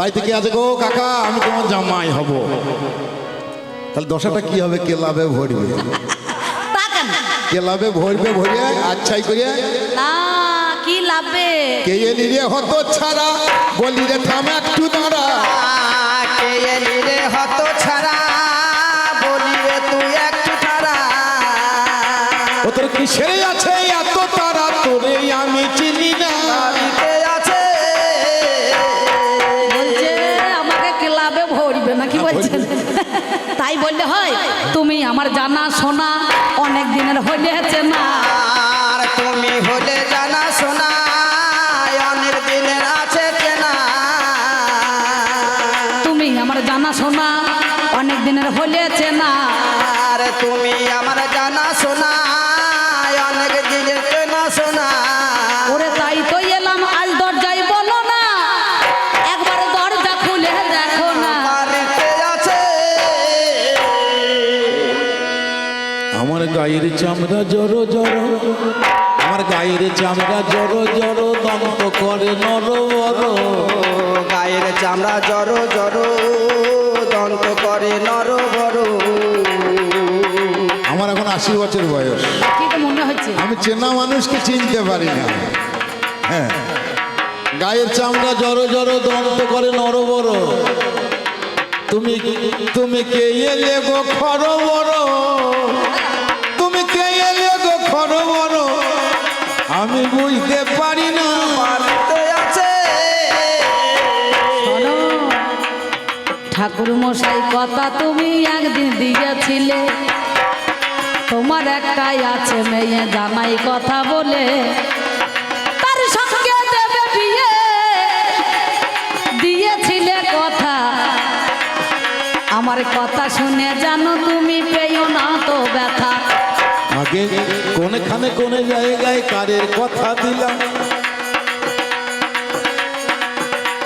বাড়ি থেকে আছে গো কাকা আমি তোমার জামাই হব। তাহলে দশাটা কি হবে? কেলাবে ভরবে। কেলাবে ভরবে ভরিয়ে আচ্ছাই করিয়ে না কি লাভবে কে এলি রে হতো ছাড়া? বলি রে থাম একটু দাঁড়া। কে এলি রে হত ছাড়া? বলি রে তুই একটু ছাড়া ও তোর কিসের জানা শোনা অনেক দিনের হয়েছে না আর তুমি হলে জানা শোনা অনেক দিনের আছে না তুমি আমার জানা শোনা অনেক দিনের হয়েছে না আর তুমি আমার জানা শোনা চামড়া জড়ো জড়ো। আমার গায়ের চামড়া জড়ো জড়ো দন্ত করে নর বড়। গায়ের চামড়া জড়ো জড়ো দন্ত করে নর বড়। আমার এখন আশি বছর বয়স। কি মনে হচ্ছে। আমি চেনা মানুষকে চিনতে পারি না। হ্যাঁ। গায়ের চামড়া জড়ো জড়ো দন্ত করে নর বড়। তুমি তুমি কে এলে গো খর বড়? গো বড় আমি বুঝতে পারি না। আছে। ঠাকুর মশাই কথা তুমি একদিন দিয়েছিলে। তোমার একটাই আছে মেয়ে জামাই কথা বলে। তার সঙ্গে দেবে বিয়ে। দিয়েছিলে কথা। আমার কথা শুনে জানো তুমি পেও না তো ব্যথা। আগে কোনখানে কোন জায়গায় কারের কথা দিলাম?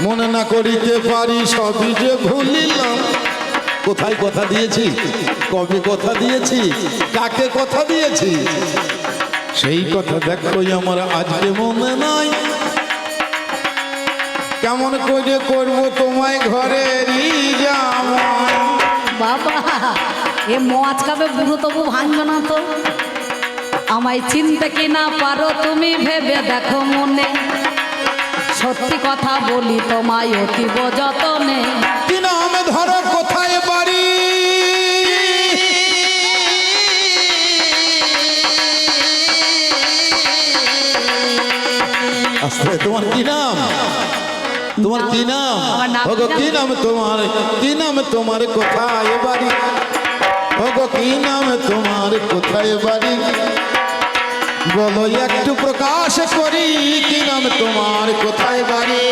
মনে না করিতে পারি সবই যে ভুলিলাম। কোথায় কথা দিয়েছি? কবে কথা দিয়েছি? কাকে কথা দিয়েছি? সেই কথা দেখো আমার আজকে মনে নাই। কেমন করে করব তোমায় ঘরে জামাই? বাবা, এ মাছ খাবে বুড়ো তবু ভাঙবে না তো। আমায় চিনতে কি না পারো তুমি ভেবে দেখো মনে। সত্যি কথা বলি তোমায় অতীব যতনে। কি নাম ধরো, কোথায় বাড়ি? তোমার কি নাম? তোমার কি নাম আমার নাম ওগো কি কি নাম তোমার কি নাম তোমার কোথায় বাড়ি ওগো কি নাম তোমার কোথায় বাড়ি বলো একটু প্রকাশ করি কি নাম তোমার কোথায় বাড়ি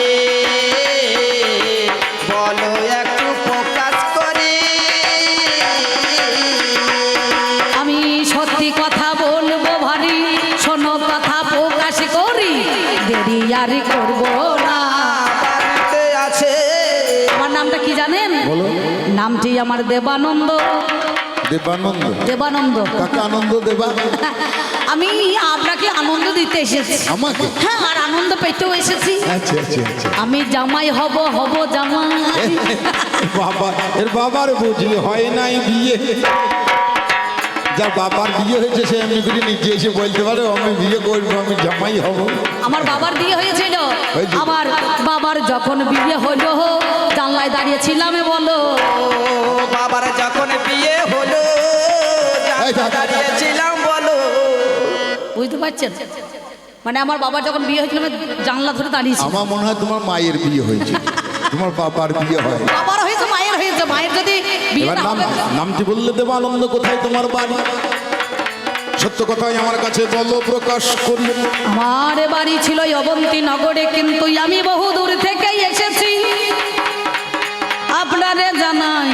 আমার দেবানন্দ। দেবানন্দ। দেবানন্দ। কাকে আনন্দ দেবা? আমি আপনাকে আনন্দ দিতে এসেছি। আমাকে? হ্যাঁ আর আনন্দ পেতেও এসেছি। আচ্ছা আচ্ছা আচ্ছা। আমি জামাই হব হব জামাই। বাবা এর বাবার বুঝি হয় নাই বিয়ে। যার বাবার বিয়ে হয়েছে সে এমনি করে নিজে এসে বলতে পারে আমি বিয়ে করব আমি জামাই হব। আমার বাবার বিয়ে হয়েছিল। আমার বাবার যখন বিয়ে হলো জানলায় দাঁড়িয়েছিলাম বলো। বাবার যখন বিয়ে হলো। দাঁড়িয়েছিলাম বলো। বুঝতে পারছেন? মানে আমার বাবার যখন বিয়ে হয়েছিল জানলা ধরে দাঁড়িয়েছি। আমার মনে হয় তোমার মায়ের বিয়ে হয়েছে। তোমার বাবার বিয়ে হয়। বাবার হয়েছে মায়ের যদি এবার নাম নামটি বললে দেবা আনন্দ কোথায় তোমার বাড়ি? সত্য কথাই আমার কাছে বলো প্রকাশ করি আমার বাড়ি ছিল অবন্তী নগরে কিন্তু আমি বহু দূর থেকে এসেছি। আপনারে জানাই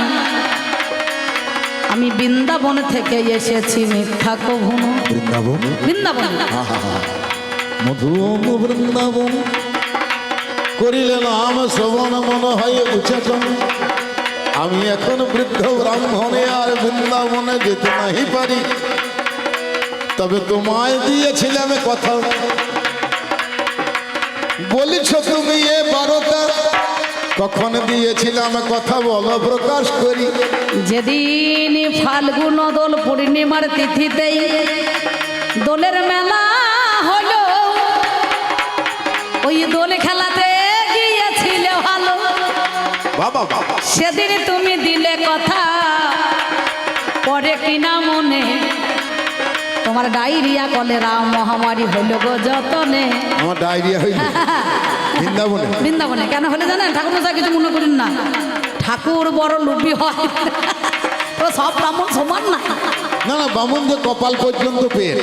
আমি বৃন্দাবন থেকে এসেছি মিথ্যা কভুন বৃন্দাবন? বৃন্দাবন। মধু বৃন্দাবন করিলে নাম শ্রবণ মন হয় উচ্চতম আমি এখন বৃদ্ধ ব্রাহ্মণে আর বৃন্দাবনে যেতে নাহি পারি। তবে তোমায় দিয়েছিলাম কথা। বলিছ তুমি এ বারোটা, কখন দিয়েছিলাম কথা বলো, প্রকাশ করি। যেদিন ফাল্গুন দোল পূর্ণিমার তিথিতেই দোলের মেলা হলো, ওই দোল খেলাতে সেদিন তুমি দিলে কথা পরে কিনা মনে। তোমার ডায়রিয়া কলেরা মহামারী হলো গো যতনে। আমার ডায়রিয়া হইল। বৃন্দাবনে। বৃন্দাবনে। কেন হলে জানেন? ঠাকুর মশাই কিছু মনে করুন না। ঠাকুর বড় লুবি হয়। তো সব ব্রাহ্মণ সমান না। না না বামুনদের কপাল পর্যন্ত পেট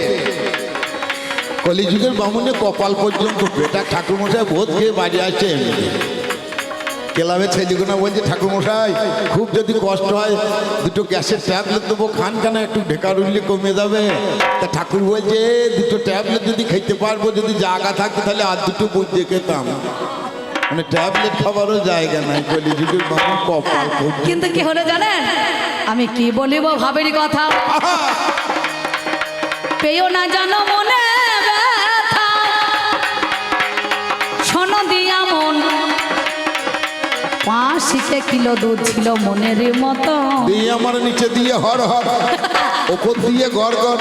কলিযুগের বামুনের কপাল পর্যন্ত পেট আর ঠাকুরমশাই বোধ খেয়ে বাড়ি আসছে এমনি। ক্লাবের ছেলেগুনা বলছে ঠাকুরমশাই খুব যদি কষ্ট হয় দুটো গ্যাসের ট্যাবলেট দেবো খান খানা একটু ঢেকার উঠলে কমে যাবে। তা ঠাকুর বলছে দুটো ট্যাবলেট যদি খেতে পারব যদি জায়গা থাকতো তাহলে আর দুটো বুঝতে খেতাম মানে ট্যাবলেট খাবারও জায়গা নাই কলিযুগের বামুন কপাল কিন্তু কি হলে জানেন? আমি কি বলিব ভাবেরই কথা? পেও না জানো পাঁচিতে কিলো দুধ ছিল মনের মতো দিয়ে আমার নিচে দিয়ে হর হর। ওপর দিয়ে ঘর ঘর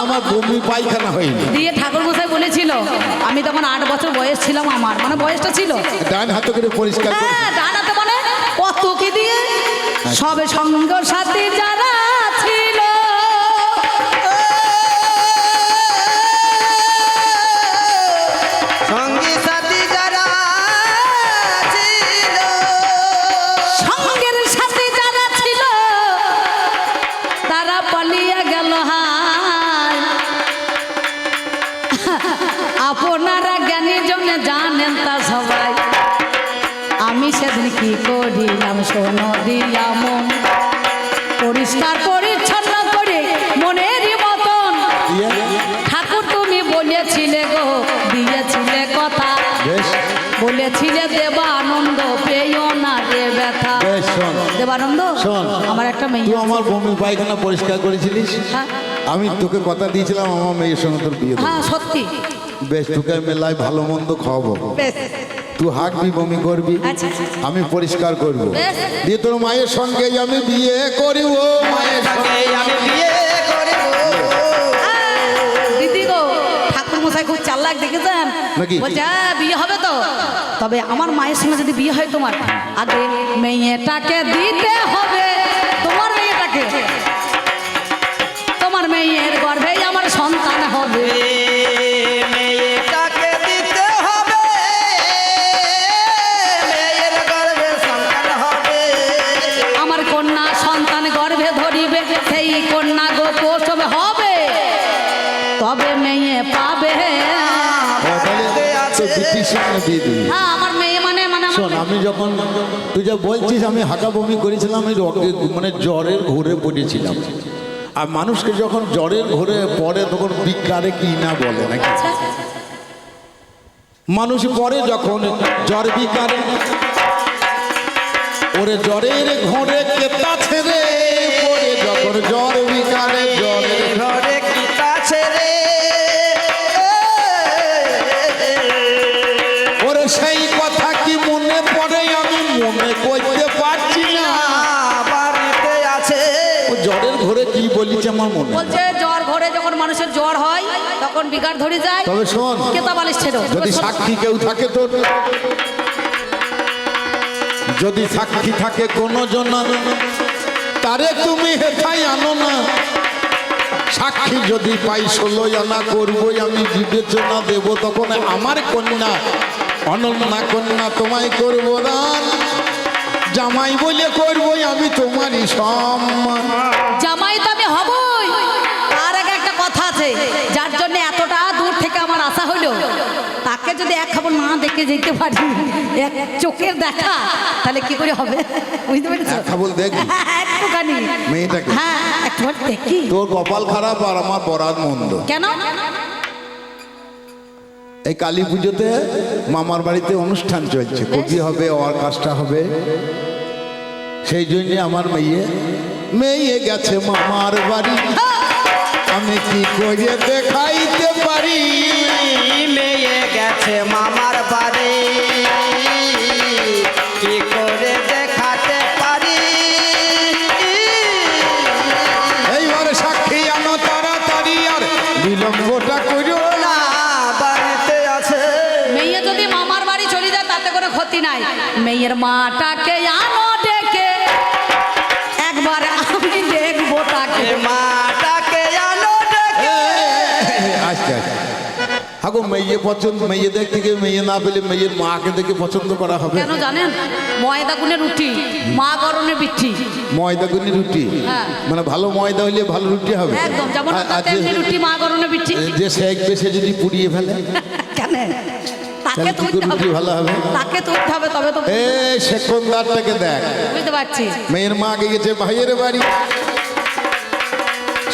আমার বমি পায়খানা হয়নি। দিয়ে ঠাকুর মশাই বলেছিল আমি তখন আট বছর বয়স ছিলাম আমার মানে বয়সটা ছিল। ডান হাতে করে পরিষ্কার হ্যাঁ ডান ডানাতে মানে কত কি দিয়ে সবে সঙ্গ সাথে যারা জ্ঞানী জানেন তা সবাই। আমি সেদিন কি করিলাম শোনো দিয়া মন। পরিষ্কার পরিচ্ছন্ন করে মনেরই মতন। ঠাকুর তুমি বলেছিলে গো দিয়েছিলে কথা। বলেছিলে দেবানন্দ পেও না রে ব্যথা। দেবানন্দ শোন। আমার একটা মেয়ে তুই আমার বমি পায়খানা পরিষ্কার করেছিলিস? হ্যাঁ। আমি তোকে কথা দিয়েছিলাম আমার মেয়ের সঙ্গে তোর বিয়ে হ্যাঁ সত্যি। বেশ তোকে মেলায় ভালো মন্দ খাওয়াবো। বেশ। তুই হাঁকবি বমি করবি আচ্ছা আমি পরিষ্কার করব। দিয়ে তোর মায়ের সঙ্গে আমি বিয়ে করিব। মায়ের সঙ্গে আমি বিয়ে করিব। দিদি গো ঠাকুর মশাই খুব চাল্লাক দেখেছেন? নাকি? বলছে "হ্যাঁ, বিয়ে হবে তো? তবে আমার মায়ের সঙ্গে যদি বিয়ে হয় তোমার আগে মেয়েটাকে দিতে হবে। তোমার মেয়েটাকে। বলছিস, আমি হাঁকা বমি করেছিলাম মানে জ্বরের ঘোরে পড়েছিলাম। আর মানুষকে যখন জ্বরের ঘোরে পড়ে, তখন বিজ্ঞানে কি না বলে নাকি? মানুষ পরে যখন জ্বর বিকারে। ওরে জ্বরের ঘোরে কেতা তখন বিকার ধরে যায় তবে শোন কেতা বালিশ ছেড়ো। যদি সাক্ষী কেউ থাকে তোর যদি সাক্ষী থাকে কোনো জন তারে তুমি হেথাই আনো না। সাক্ষী যদি পাই ষোলো আনা করবই আমি বিবেচনা দেব তখন আমার কন্যা অনন্যা কন্যা তোমায় করব দান জামাই বলে করবই আমি তোমারই সম্মান। জামাই তো আমি হবই। তার আগে একটা কথা আছে যার জন্য এতটা দূর থেকে আমার আশা হলো তাকে যদি এক খবর না দেখে যেতে পারি এক চোখের দেখা তাহলে কি করে হবে? বুঝতে পেরেছ? এক খাবল একটুখানি। মেয়েটাকে? হ্যাঁ দেখি। তোর কপাল খারাপ আর আমার বরাত মন্দ। কেন? এই কালী পুজোতে মামার বাড়িতে অনুষ্ঠান চলছে। কবি হবে অর্কাস্ট্রা হবে। সেই জন্য আমার মেয়ে মেয়ে গেছে মামার বাড়ি। আমি কি করে দেখাইতে পারি। মেয়ে গেছে মামার বাড়ি। কি করে দেখাতে পারি? এইবার সাক্ষী আনো তাড়াতাড়ি আর বিলম্বটা করো না না। বাড়িতে আছে। মেয়ে যদি মামার বাড়ি চলে যায় তাতে কোনো ক্ষতি নাই। মেয়ের মাটাকে আনো হাগো মেয়ে পছন্দ মেয়েদের থেকে মেয়ে না পেলে মেয়ের মাকে দেখে পছন্দ করা হবে। কেন জানেন? ময়দা গুনে রুটি মা গরনে বিচ্ছি ময়দা গুনি রুটি? হ্যাঁ। মানে ভালো ময়দা হইলে ভালো রুটি হবে? একদম যেমন রুটি মা গরনে বিচ্ছি যে শেখ বেশে যদি পুড়িয়ে ফেলে? কেন? তাকে তুলতে হবে। ভালো হবে? তাকে তুলতে হবে তবে তো এ সেকন্দারটাকে দেখ? বুঝতে পারছি। মেয়ের মা আগে গেছে ভাইয়ের বাড়ি।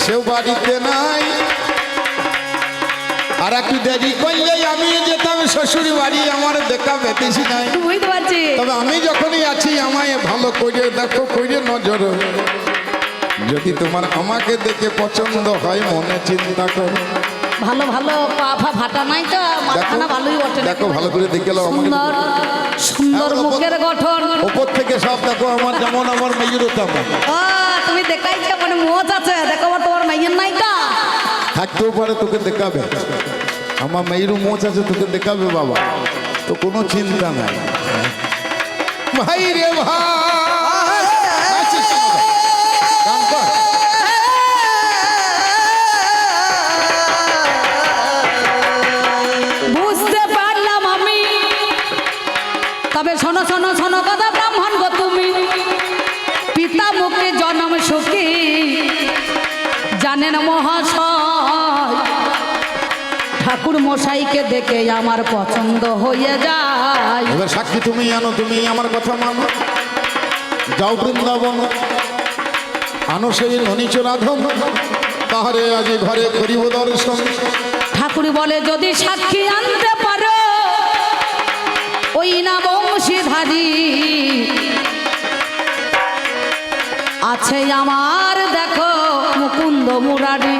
সেও বাড়িতে নাই। আর একটু দেরি করলে আমি যেতাম শ্বশুর বাড়ি আমার দেখা পেতেছি নাই। বুঝতে পারছি। তবে আমি যখনই আছি আমায় ভালো করে দেখো করে নজর যদি তোমার আমাকে দেখে পছন্দ হয় মনে চিন্তা করো। ভালো ভালো পা ফা ফাটা নাই তো মাথানা ভালোই ওঠে দেখো ভালো করে দেখে নাও সুন্দর সুন্দর হ্যাঁ, মুখের গঠন। ওপর থেকে সব দেখো আমার যেমন আমার মেয়েরও তেমন। তুমি দেখাইছো মানে মোচ আছে। দেখো তোমার মাইয়ের নাই তো। থাকতেও পারে, তোকে দেখাবে। আমার মেয়েরও মোচ আছে, তোকে দেখাবে বাবা। তো কোনো চিন্তা নাই। ভাই রে ভাই! মশাইকে দেখে আমার পছন্দ হয়ে যায়। এবার সাক্ষী তুমি আনো তুমি আমার কথা মানো। যাও বৃন্দাবন আনো সেই ননীচ রাধম তাহারে আজ ঘরে করিব দর্শন। ঠাকুর বলে যদি সাক্ষী আনতে পারো ওই না বংশীধারী আছে আমার দেখো মুকুন্দ মুরারি।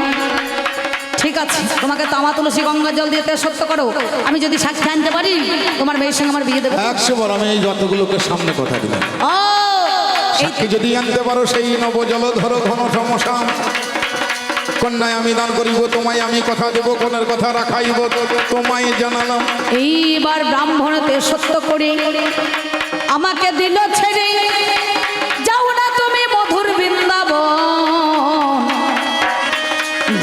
আছে। তোমাকে তামা তুলসী গঙ্গা জল দিয়ে সত্য করো। আমি যদি সাক্ষী আনতে পারি তোমার মেয়ের সঙ্গে আমার বিয়ে দেবো। একশো বার আমি এই যতগুলোকে সামনে কথা দিলাম। সাক্ষী যদি আনতে পারো সেই নব জলধর ঘন সমসাম। কন্যায় আমি দান করিব তোমায় আমি কথা দেব কোনের কথা রাখাইব তোমায় জানালাম। এইবার ব্রাহ্মণতে সত্য করি আমাকে দিল ছেড়ে। যাও না তুমি মধুর বৃন্দাবন।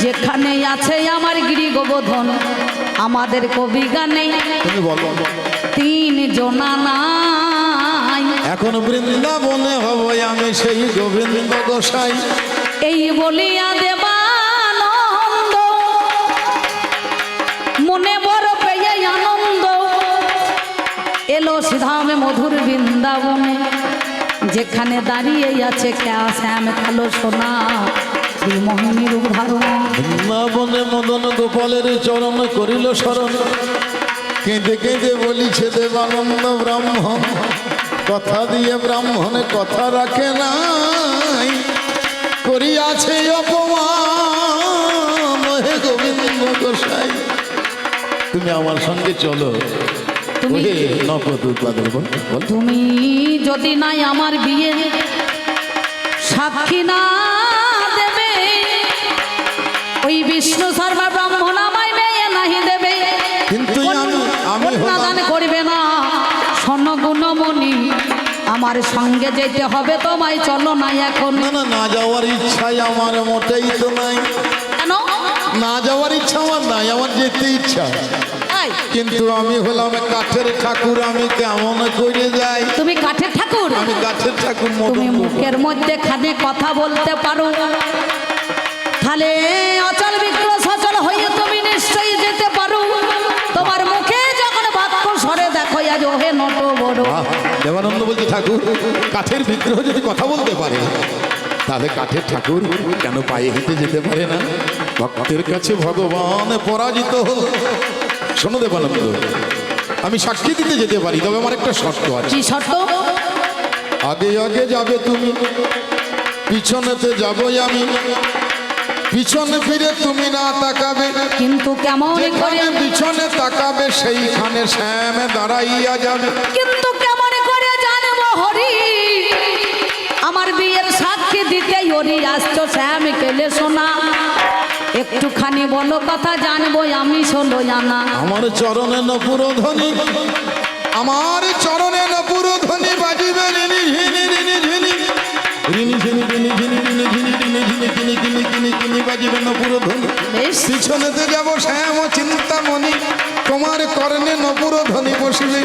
যেখানে আছে আমার গিরি গোবর্ধন আমাদের কবি গানে তুমি বলো। তিন জনা নাই। এখন বৃন্দাবনে হব আমি সেই গোবিন্দ গোসাই। এই বলিয়া দেবানন্দ মনে বড় পেয়ে আনন্দ। এলো সিধামে মধুর বৃন্দাবনে যেখানে দাঁড়িয়ে আছে ক্যা শ্যাম কালো সোনা। শ্রীমোহনী রূপ বৃন্দাবনে মদন গোপালের চরণ করিল শরণ। কেঁদে কেঁদে বলিছে দেবানন্দ ব্রাহ্মণ কথা দিয়ে ব্রাহ্মণে কথা রাখে নাই। করিয়াছে অপমান। হে গোবিন্দ গোসাই তুমি আমার সঙ্গে চলো। তুমি- যদি নাই আমার বিয়ে সাক্ষী না ওই বিষ্ণু শর্মা ব্রাহ্মণ আমায় মেয়ে নাহি দেবে। কিন্তু আমি- দান করবে না। স্বর্ণ গুণমণি আমার সঙ্গে যেতে হবে তোমায় চলো না এখন। না যাওয়ার ইচ্ছাই আমার মোটেই তো নাই। কেন? না যাওয়ার ইচ্ছা আমার নাই আমার যেতে ইচ্ছা। কিন্তু আমি হলাম কাঠের ঠাকুর আমি কেমন করে যাই? তুমি কাঠের ঠাকুর? আমি কাঠের ঠাকুর তুমি মুখের মধ্যে খানে কথা বলতে পারো। তাহলে অচল বিক্র সচল হয়ে তুমি নিশ্চয়ই যেতে পারো। তোমার মুখে যখন বাক্য সরে দেখো আজ ওহে নট বড়। দেবানন্দ বলছে ঠাকুর কাঠের বিগ্রহ যদি কথা বলতে পারে তাহলে কাঠের ঠাকুর কেন পায়ে হেঁটে যেতে পারে না? ভক্তের কাছে ভগবান পরাজিত হল। শোনো দেবানন্দ আমি সাক্ষী দিতে যেতে পারি তবে আমার একটা শর্ত আছে। কি শর্ত? আগে আগে যাবে তুমি পিছনেতে যাবই আমি। পিছনে ফিরে তুমি না তাকাবে কিন্তু কেমন করে পিছনে তাকাবে সেইখানে শ্যাম দাঁড়াইয়া যাবে কিন্তু কেমন করে জানব হরি আমার বিয়ের সাক্ষী দিতেই হরি আসছো শ্যাম কেলে শোনা একটুখানি বলো কথা জানব আমি শোনো জানা আমার চরণে নপুর ধ্বনি আমার চরণে নপুর ধ্বনি বাজিবে রিনি ঝিনি রিনি ঝিনি রিনি ঝিনি বাজিবে নপুর ধ্বনি পিছনেতে যাব শ্যাম চিন্তামণি তোমার কর্ণে নপুর ধ্বনি বসিবে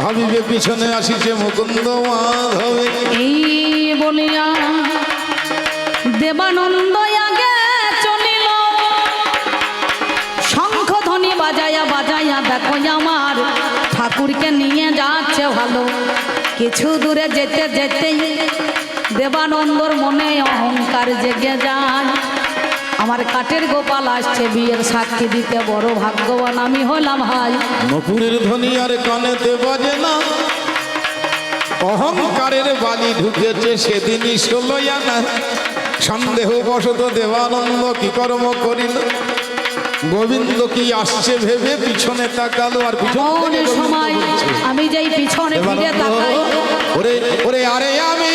ভাবিবে পিছনে আসিছে মুকুন্দ মাধবে। এই বলিয়া দেবানন্দ আগে চলিল। শঙ্খ ধ্বনি বাজায়া বাজায়া দেখো আমার ঠাকুরকে নিয়ে যাচ্ছে ভালো। কিছু দূরে যেতে যেতেই দেবানন্দর মনে অহংকার জেগে যায়। আমার কাঠের গোপাল আসছে বিয়ের সাক্ষী দিতে বড় ভাগ্যবান আমি হলাম ভাই নপুরের ধ্বনি আর কানেতে বাজে না। অহংকারের বালি ঢুকেছে সেদিনই ষোলোই আনা। সন্দেহ বশত দেবানন্দ কি কর্ম করিল? গোবিন্দ কি আসছে ভেবে পিছনে তাকালো আর পিছন সময় আমি যেই পিছনে ফিরে দেবানন্দ, তাকাই ওরে ওরে আরে আমি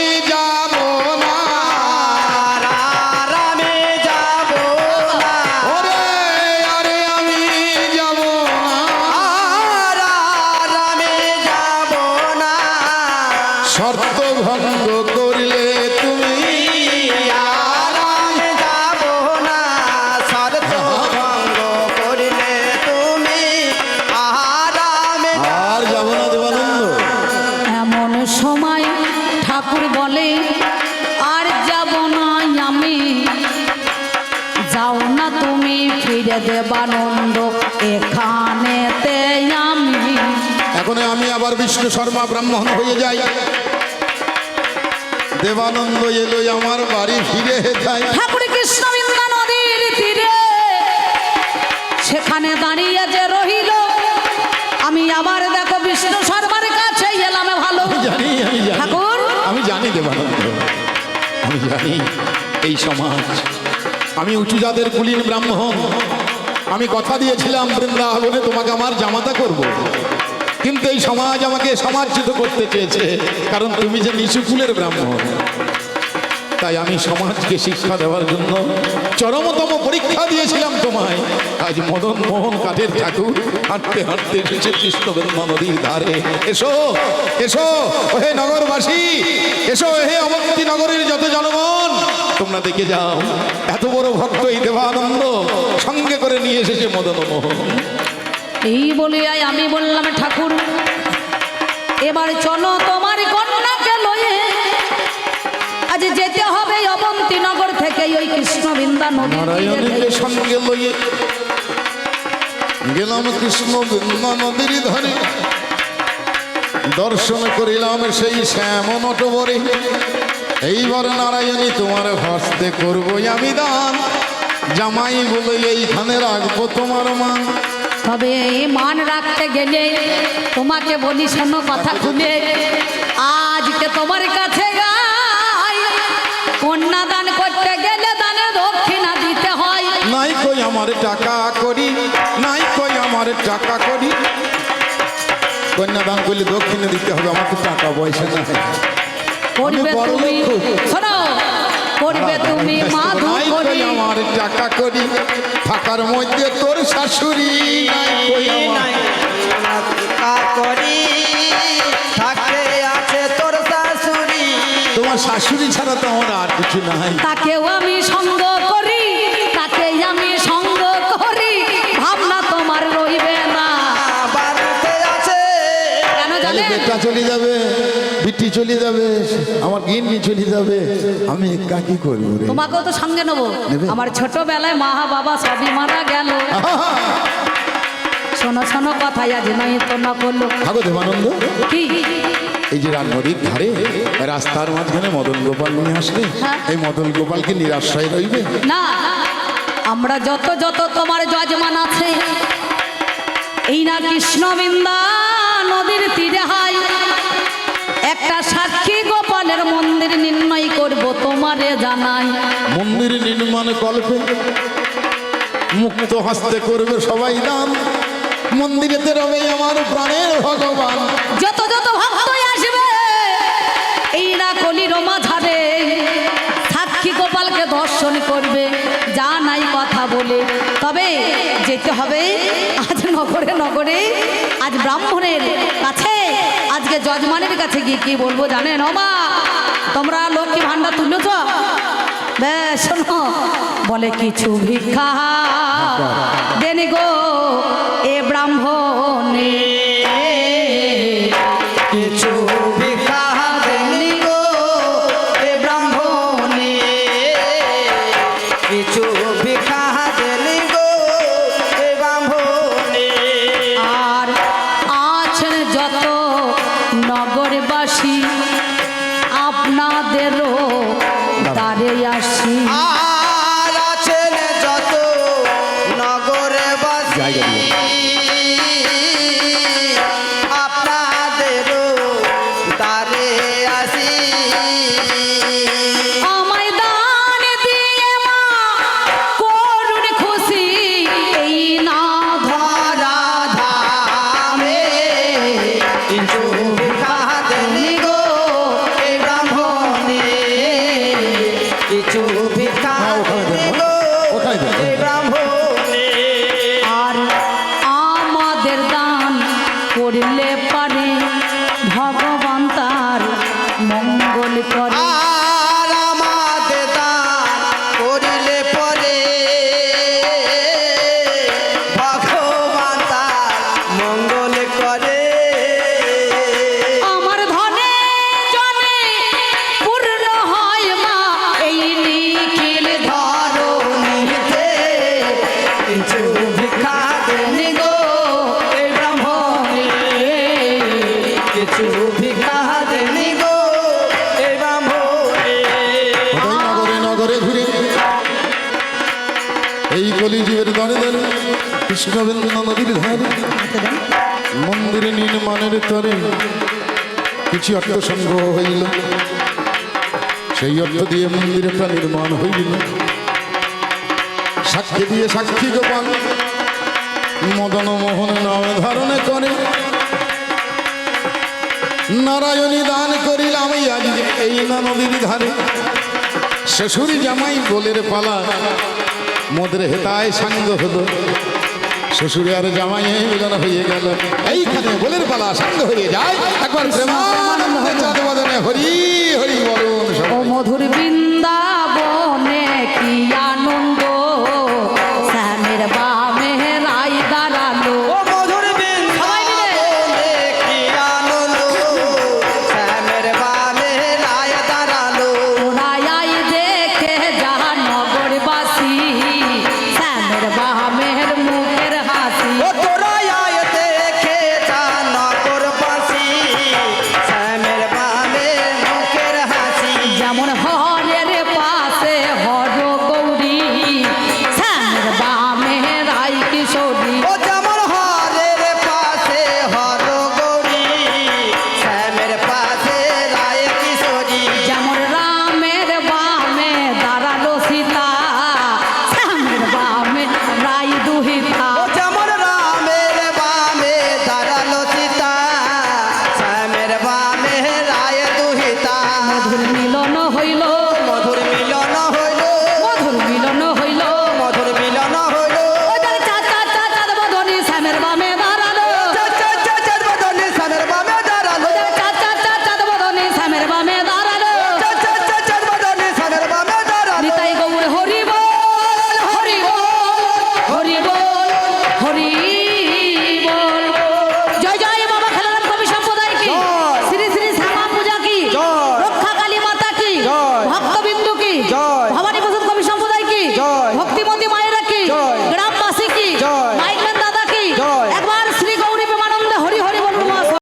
দেবানন্দ এখানেতে আমি। এখন আমি আবার বিষ্ণু শর্মা ব্রাহ্মণ হয়ে যাই। দেবানন্দ এলো আমার বাড়ি ফিরে যাই। ঠাকুর কৃষ্ণবিন্দা নদীর তীরে। সেখানে দাঁড়িয়ে যে রহিল আমি আবার দেখো বিষ্ণু শর্মার কাছে এলাম ভালো। জানি আমি জানি। ঠাকুর? আমি জানি দেবানন্দ আমি জানি এই সমাজ। আমি উঁচু জাতের কুলীন ব্রাহ্মণ। আমি কথা দিয়েছিলাম বৃন্দাবনে, তোমাকে আমার জামাতা করব। কিন্তু এই সমাজ আমাকে সমাজচ্যুত করতে চেয়েছে, কারণ তুমি যে নিচু কুলের ব্রাহ্মণ। তাই আমি সমাজকে শিক্ষা দেওয়ার জন্য চরমতম পরীক্ষা দিয়েছিলাম তোমায়। আজ মদন মোহন কাঠের ঠাকুর, হাঁটতে হাঁটতে এসেছে কৃষ্ণবেন্দা নদীর ধারে। এসো এসো ওহে নগরবাসী, এসো হে অবন্তী নগরের যত জনগণ। তোমরা দেখে যাও। এত বড় ভক্ত এই দেবানন্দ সঙ্গে করে নিয়ে এসেছে মদন মোহন এই বলিয়াই আমি বললাম ঠাকুর এবার চলো তোমার কন্যাকে লয়ে। আজ যেতে হবে অবন্তীনগর থেকে ওই কৃষ্ণবিন্দা নদী নারায়ণকে সঙ্গে লইয়ে গেলাম কৃষ্ণ বৃন্দা নদীর ধারে। দর্শন করিলাম সেই শ্যাম নটবরে এইবার নারায়ণী তোমার হস্তে করব আমি দান। জামাই বলে এইখানে রাখব তোমার মান। তবে এই মান রাখতে গেলে তোমাকে বলি শোনো কথা খুলে। আজকে তোমার কাছে কন্যা দান করতে গেলে দানে দক্ষিণা দিতে হয়। নাই কই আমার টাকা করি নাই কই আমার টাকা করি। কন্যাদান করলে দক্ষিণে দিতে হবে আমার তো টাকা পয়সা নাই। করবে তুমি। শোনো করবে তুমি মাধু করি। আমার টাকা করি। থাকার মধ্যে তোর শাশুড়ি নাই করি। আছে তোর শাশুড়ি। তোমার শাশুড়ি ছাড়া তো আমার আর কিছু নাই। তাকেও আমি সঙ্গ করি। চলে যাবে আমার গিন্নি চলে যাবে আমি একা কি করব রে? তোমাকেও তো সঙ্গে নেব। আমার ছোটবেলায় মা বাবা সবই মারা গেল! শোনো শোনো কথাই আজ নয় তো না করল থাকো দেবানন্দ। কি? এই যে নদীর ধারে রাস্তার মাঝখানে মদন গোপাল নিয়ে আসলে হ্যাঁ। এই মদন গোপালকে নিরাশ্রয় রইবে? না আমরা যত যত তোমার যজমান আছে এই না কৃষ্ণবিন্দা নদীর তীরে হাই সাক্ষী গোপালের মন্দির নির্ণয় করব তোমারে জানাই। মন্দির নির্মাণ কল্পে মুক্ত হাসতে করবে সবাই দান মন্দিরেতে রবে আমার প্রাণের ভগবান। যত যত ভক্ত আসবে এই না কলির মাঝারে সাক্ষী গোপালকে দর্শন করবে যা নাই কথা বলে। তবে যেতে হবে আজ নগরে নগরে আজ ব্রাহ্মণের কাছে। আজকে যজমানের কাছে গিয়ে কি বলব জানেন? অমা তোমরা লক্ষ্মী ভান্ডার তুলেছ? বেশ বলে কিছু ভিক্ষা। হ্যাঁ, দেনি গো এ ব্রাহ্মণে the live. মন্দির নির্মাণের তরে কিছু অর্থ সংগ্রহ হইল। সেই অর্থ দিয়ে মন্দিরে তা নির্মাণ হইল। সাক্ষী দিয়ে সাক্ষী গোপাল, মদন মোহন নাম ধারণ করে। নারায়ণী দান করিলাম আজকে এই না নদীর ধারে শ্বশুর জামাই গোলের পালা, মদের হেতায় সাঙ্গ হলো। শ্বশুরে আর জামাই মিলন হয়ে গেল। এইখানে বলের পালা সঙ্গে হয়ে যায়। একবার হরি হরি বলুন মধুর বিন্দু